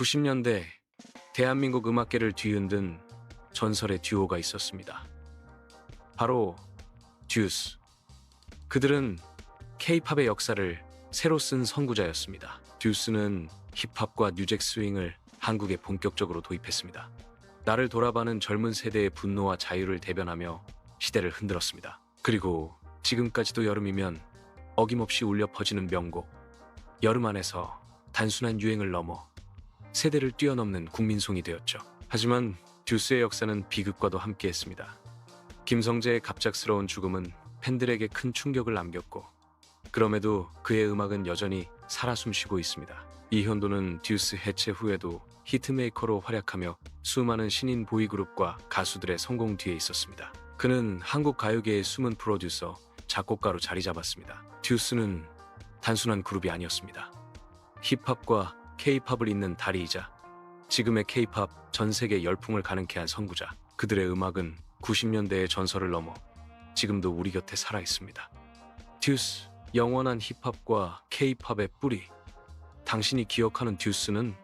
90년대 대한민국 음악계를 뒤흔든 전설의 듀오가 있었습니다. 바로 듀스. 그들은 K-팝의 역사를 새로 쓴 선구자였습니다. 듀스는 힙합과 뉴잭 스윙을 한국에 본격적으로 도입했습니다. 나를 돌아봐는 젊은 세대의 분노와 자유를 대변하며 시대를 흔들었습니다. 그리고 지금까지도 여름이면 어김없이 울려 퍼지는 명곡. 여름 안에서 단순한 유행을 넘어 세대를 뛰어넘는 국민송이 되었죠. 하지만 듀스의 역사는 비극과도 함께했습니다. 김성재의 갑작스러운 죽음은 팬들에게 큰 충격을 남겼고 그럼에도 그의 음악은 여전히 살아 숨쉬고 있습니다. 이현도는 듀스 해체 후에도 히트메이커로 활약하며 수많은 신인 보이그룹과 가수들의 성공 뒤에 있었습니다. 그는 한국 가요계의 숨은 프로듀서, 작곡가로 자리 잡았습니다. 듀스는 단순한 그룹이 아니었습니다. 힙합과 K-팝을 잇는 다리이자 지금의 K-팝 전 세계 열풍을 가능케 한 선구자. 그들의 음악은 90년대의 전설을 넘어 지금도 우리 곁에 살아 있습니다. 듀스, 영원한 힙합과 K-팝의 뿌리. 당신이 기억하는 듀스는